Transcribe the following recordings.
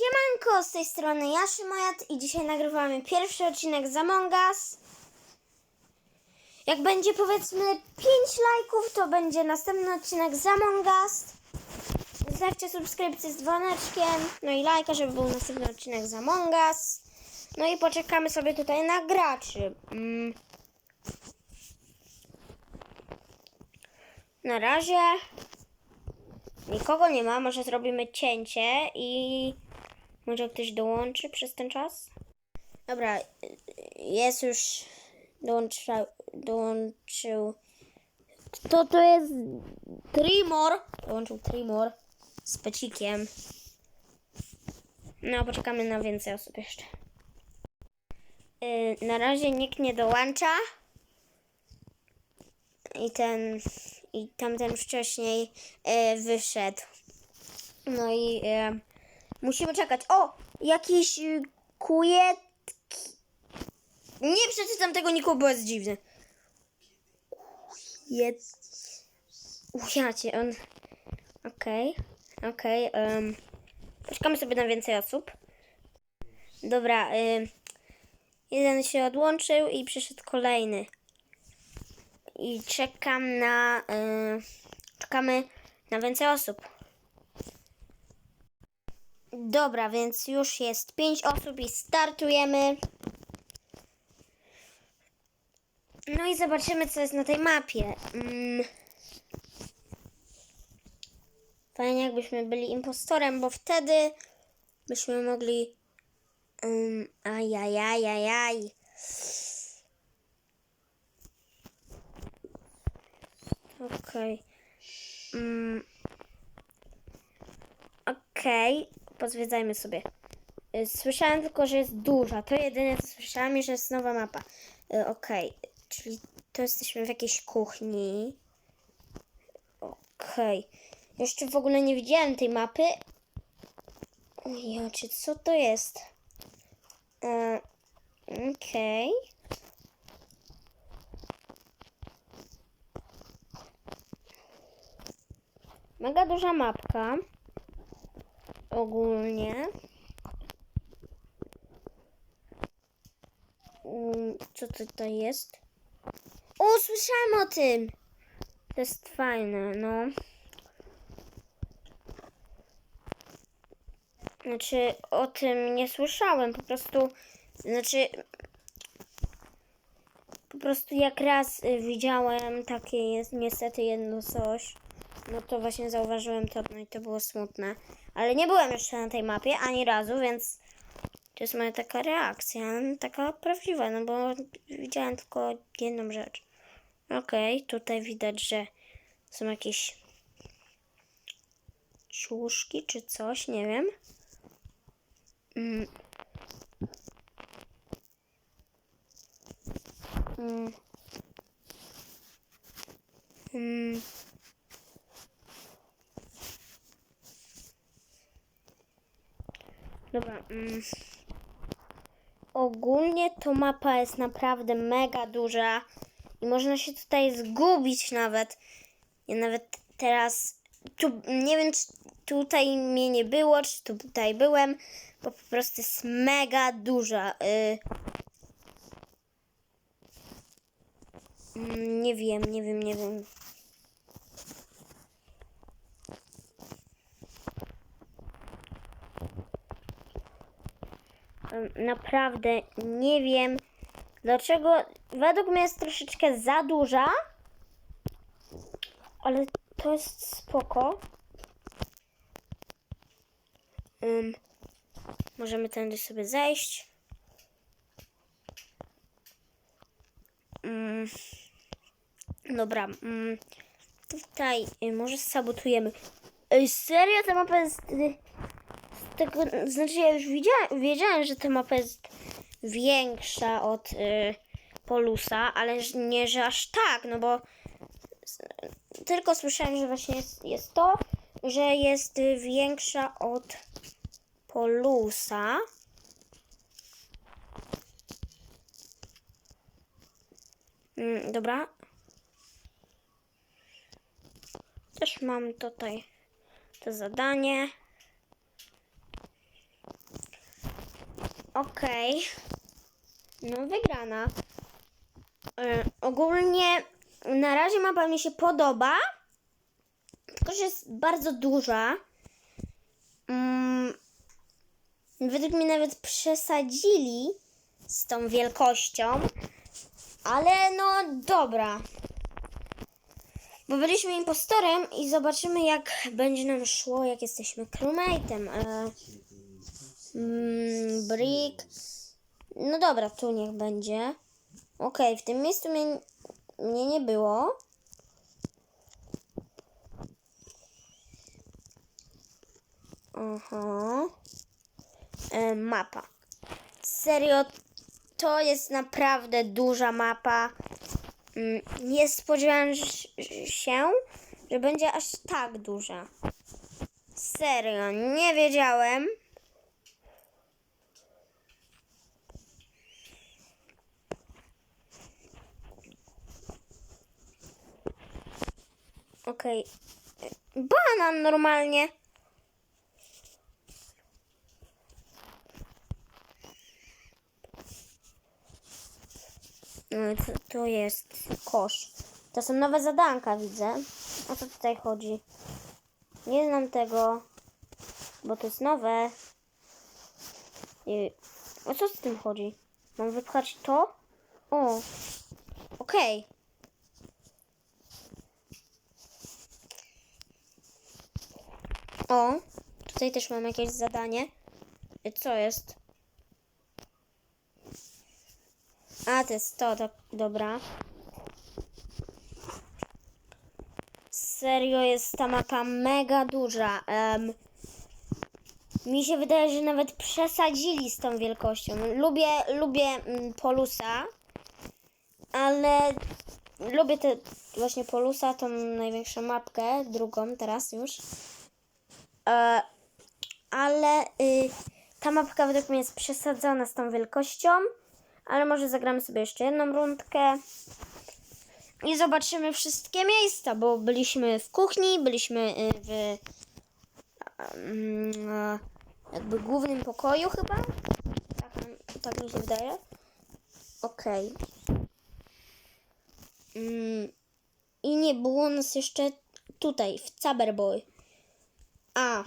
Siemanko, z tej strony ja, Szymojat i dzisiaj nagrywamy pierwszy odcinek z Among Us. Jak będzie powiedzmy 5 lajków, to będzie następny odcinek z Among Us. Zostawcie subskrypcję z dzwoneczkiem, no i lajka, żeby był następny odcinek z Among Us. No i poczekamy sobie tutaj na graczy. Mm. Na razie nikogo nie ma, może zrobimy cięcie i może ktoś dołączy przez ten czas? Dobra, jest już dołącza, dołączył. Kto to jest? Trimor. Dołączył Trimor z pecikiem. No, poczekamy na więcej osób jeszcze. Yy, na razie nikt nie dołącza. I ten, i tamten wcześniej yy, wyszedł. No i yy, musimy czekać. O! Jakiś yy, kujetki. Nie przeczytam tego nikogo, bo jest dziwny. Kujet... Ujacie, on... Okej, okej. em, Poczekamy sobie na więcej osób. Dobra, ym, jeden się odłączył i przyszedł kolejny. I czekam na... y, czekamy na więcej osób. Dobra, więc już jest pięć osób i startujemy. No i zobaczymy, co jest na tej mapie. Mm. Fajnie, jakbyśmy byli impostorem, bo wtedy byśmy mogli. Um, ajajajajaj. Okej. Mm. Okej, pozwiedzajmy sobie. Y, Słyszałem tylko, że jest duża. To jedyne, co słyszałam, i że jest nowa mapa. Y, Okej, czyli to jesteśmy w jakiejś kuchni. Okej. Jeszcze w ogóle nie widziałem tej mapy. Czy co to jest? E, Okej. Mega duża mapka. Ogólnie. Mm, Co to jest? O, słyszałem o tym! To jest fajne, no. Znaczy, o tym nie słyszałem, po prostu, znaczy, po prostu jak raz y, widziałem takie jest niestety jedno coś, no to właśnie zauważyłem to, no i to było smutne. Ale nie byłem jeszcze na tej mapie ani razu, więc to jest moja taka reakcja, taka prawdziwa, no bo widziałem tylko jedną rzecz. Okej, tutaj widać, że są jakieś ciuszki czy coś, nie wiem. Mm. Mm. Mm. Dobra. Mm. Ogólnie to mapa jest naprawdę mega duża i można się tutaj zgubić nawet. Ja nawet teraz tu nie wiem, czy tutaj mnie nie było, czy tutaj byłem, bo po prostu jest mega duża. Y... Mm, Nie wiem, nie wiem, nie wiem. Naprawdę nie wiem, dlaczego. Według mnie jest troszeczkę za duża, ale to jest spoko. Ym, możemy tędy sobie zejść. Mm, dobra. Mm, tutaj y, może sabotujemy. Ej, serio ta mapa jest. Znaczy ja już wiedziałem, że ta mapa jest większa od y, Polusa, ale nie, że aż tak, no bo tylko słyszałem, że właśnie jest, jest to, że jest y, większa od Polusa. Mm, dobra. Też mam tutaj to zadanie. Okej. No, wygrana. E, ogólnie na razie mapa mi się podoba. Tylko, że jest bardzo duża. Mm, według mnie nawet przesadzili z tą wielkością. Ale no dobra. Bo byliśmy impostorem i zobaczymy jak będzie nam szło, jak jesteśmy crewmate'em. E, mm, brick. No dobra, tu niech będzie. Okej, w tym miejscu mnie, mnie nie było. Aha. E, mapa. Serio, to jest naprawdę duża mapa. Mm, Nie spodziewałam sz- się, że będzie aż tak duża. Serio, nie wiedziałem. Okej. Banan normalnie. No, to, to jest kosz. To są nowe zadanka, widzę. O co tutaj chodzi? Nie znam tego, bo to jest nowe. I... O co z tym chodzi? Mam wypchać to? O, okej. O, tutaj też mam jakieś zadanie. Co jest? A, to jest to, to dobra. Serio jest ta mapa mega duża. Em, mi się wydaje, że nawet przesadzili z tą wielkością. Lubię, lubię mm, Polusa, ale lubię te właśnie Polusa, tą największą mapkę, drugą teraz już. E, ale y, ta mapka według mnie jest przesadzona z tą wielkością. Ale może zagramy sobie jeszcze jedną rundkę. I zobaczymy wszystkie miejsca, bo byliśmy w kuchni, byliśmy y, w jakby głównym pokoju chyba. Tak, tak mi się wydaje. Okej. Mm, I nie było nas jeszcze tutaj, w Caberboy. A,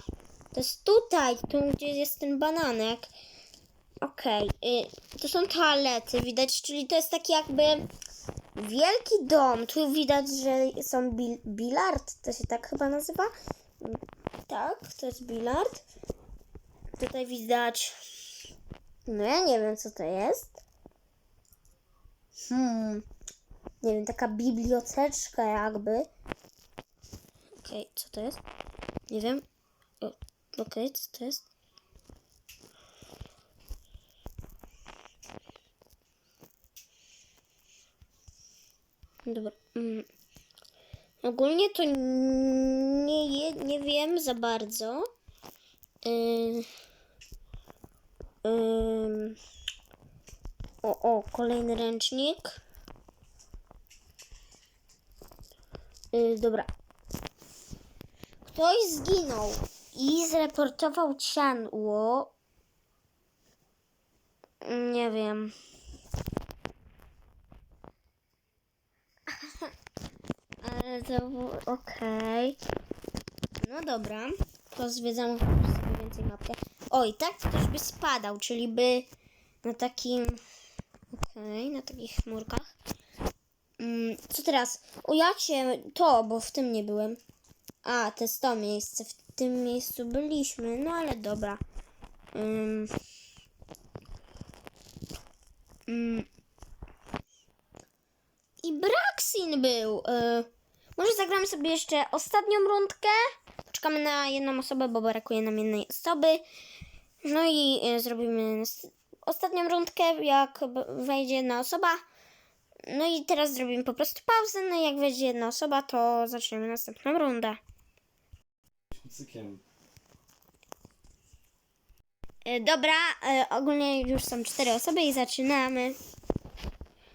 to jest tutaj, tu gdzie jest ten bananek. Okej, y, to są toalety, widać, czyli to jest taki jakby wielki dom. Tu widać, że są bil bilard, to się tak chyba nazywa. Tak, to jest bilard. Tutaj widać, no ja nie wiem co to jest. Hmm, nie wiem, taka biblioteczka jakby. Okej, co to jest? Nie wiem. Okej, co to jest? Dobra. Mm. Ogólnie to nie, nie wiem za bardzo. Ym. Ym. O, o, kolejny ręcznik. Y, dobra. Ktoś zginął i zreportował cianło. Nie wiem. Ale to było okej. No dobra. To zwiedzamy sobie więcej mapkę. Oj, tak ktoś by spadał, czyli by na takim. Okej, na takich chmurkach. Mm, co teraz? O ja cię to, bo w tym nie byłem. A, to jest to miejsce. W tym miejscu byliśmy, no ale dobra. Ym. Mm. I Braxin był. Y, może zagramy sobie jeszcze ostatnią rundkę. Poczekamy na jedną osobę, bo brakuje nam jednej osoby. No i y, zrobimy ostatnią rundkę, jak wejdzie jedna osoba. No i teraz zrobimy po prostu pauzę. No i jak wejdzie jedna osoba, to zaczniemy następną rundę. Cykiem. Y, Dobra, y, ogólnie już są cztery osoby i zaczynamy.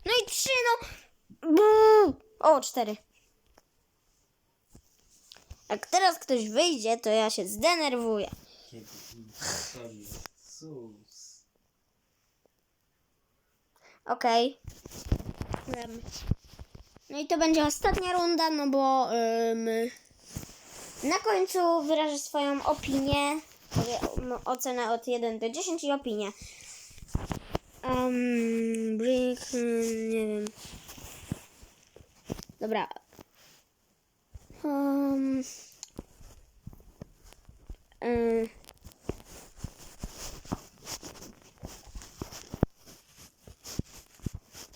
No i trzy, no. Buu! O, cztery. Jak teraz ktoś wyjdzie, to ja się zdenerwuję. Kiedy Jezus. Okej. Em, No i to będzie ostatnia runda, no bo em, na końcu wyrażę swoją opinię. M, Ocenę od 1 do 10 i opinię. Um, brick, nie wiem. Dobra. Um, y,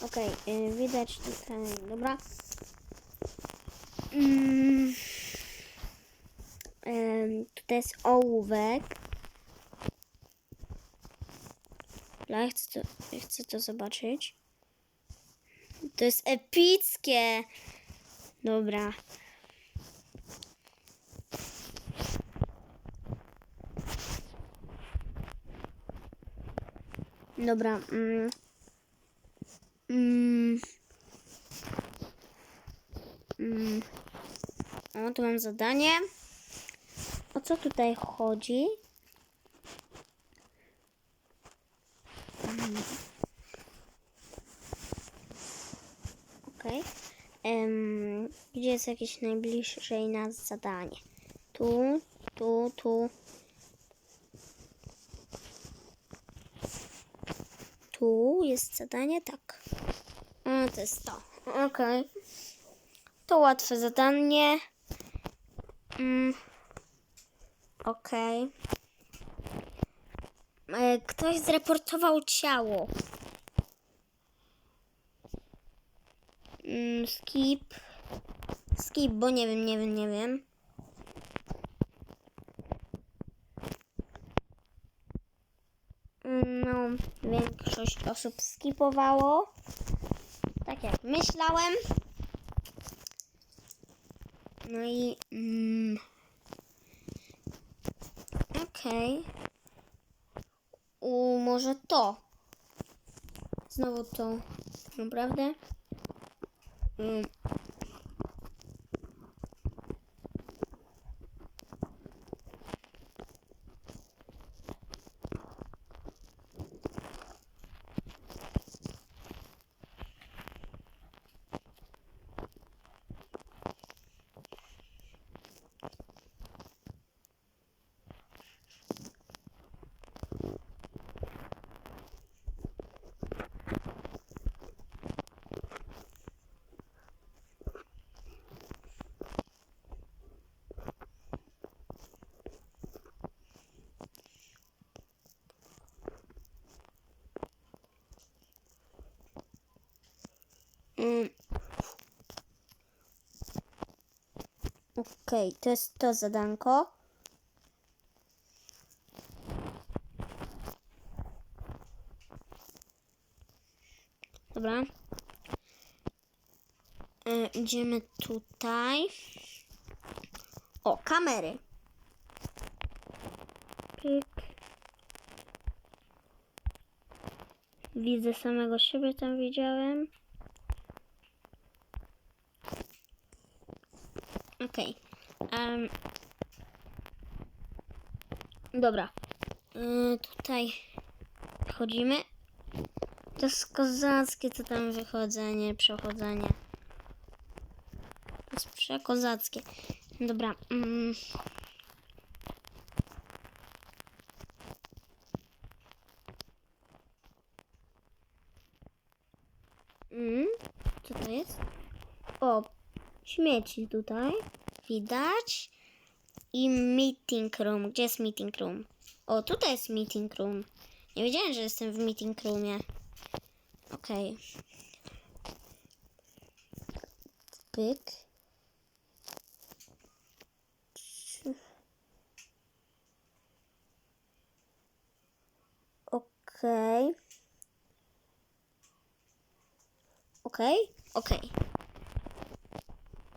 Okej, y, widać tutaj, dobra. Mm, tutaj jest ołówek. Dobra, ja chcę to, ja chcę to zobaczyć. To jest epickie. Dobra. Dobra. Mm. Mm. Mm. O, tu mam zadanie. O co tutaj chodzi? Okej. Em, Gdzie jest jakieś najbliższe nas zadanie? Tu, tu, tu. Tu jest zadanie, tak. A, to jest to. Okej. To łatwe zadanie. Mm. Okej. E, Ktoś zreportował ciało. Mm, skip. Skip, bo nie wiem, nie wiem, nie wiem. Mm, No, większość osób skipowało. Tak jak myślałem. No i. Mm, Okej. U Może to. Znowu to. Naprawdę? Mm. Okej, to jest to zadanko. Dobra. E, idziemy tutaj. O, kamery. Widzę samego siebie, tam widziałem. Okej. Em, dobra. Y, tutaj wchodzimy. To jest kozackie, co tam wychodzenie, przechodzenie. To jest przekozackie. Dobra. Mm. Mm. Co to jest? O, śmieci tutaj. Widać. I meeting room. Gdzie jest meeting room? O, tutaj jest meeting room. Nie wiedziałem, że jestem w meeting roomie. Okej. Pyk. Okej. Okej, okej.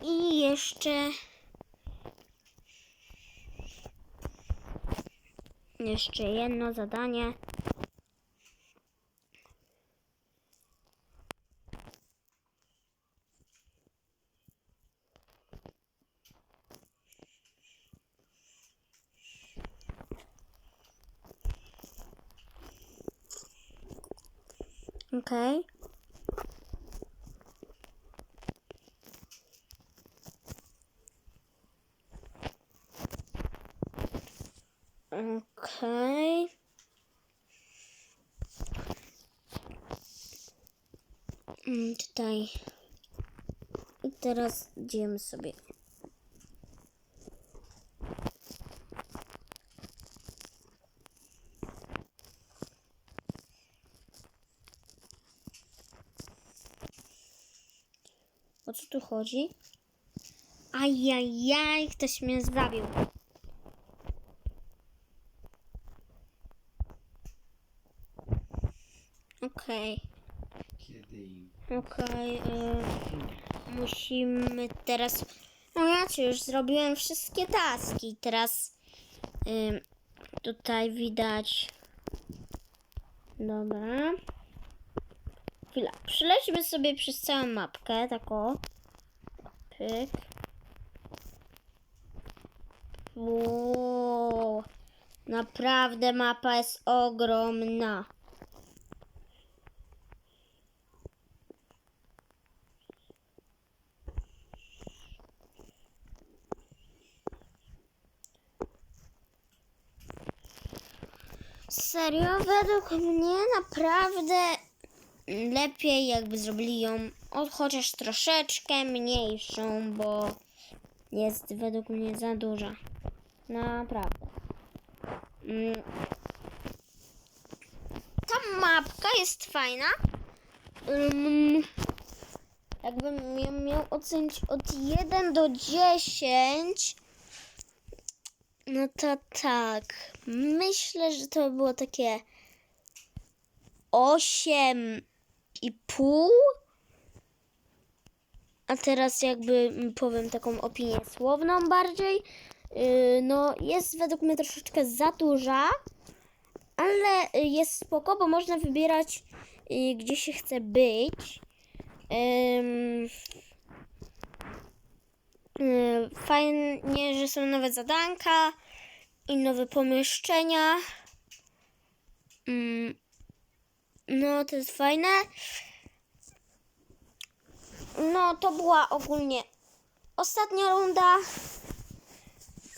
I jeszcze. Jeszcze jedno zadanie. Okej. Okej. Mm, Tutaj. I teraz idziemy sobie. O co tu chodzi? Ajajaj, ktoś mnie zabił. Okej, Kiedy? okej. y, musimy teraz. No ja ci już zrobiłem wszystkie taski. Teraz y, tutaj widać. Dobra. Chwila. Przelećmy sobie przez całą mapkę. Tak o. Pyk. Wow. Naprawdę mapa jest ogromna. Serio, według mnie naprawdę lepiej jakby zrobili ją o, chociaż troszeczkę mniejszą, bo jest według mnie za duża. Naprawdę. Mm. Ta mapka jest fajna. Mm. Jakbym ją miał ocenić od 1 do 10, no to tak. Myślę, że to było takie 8 i pół. A teraz jakby powiem taką opinię słowną bardziej. Yy, No jest według mnie troszeczkę za duża, ale y, jest spoko, bo można wybierać y, gdzie się chce być. Ym, y, Fajnie, że są nowe zadanka i nowe pomieszczenia. Mm, No, to jest fajne. No, to była ogólnie ostatnia runda.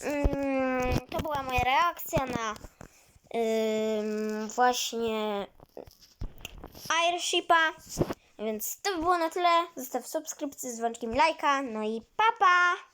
Mm, To była moja reakcja na właśnie Airshipa. Więc to by było na tyle. Zostaw subskrypcję z dzwonkiem lajka. No i papa! Pa!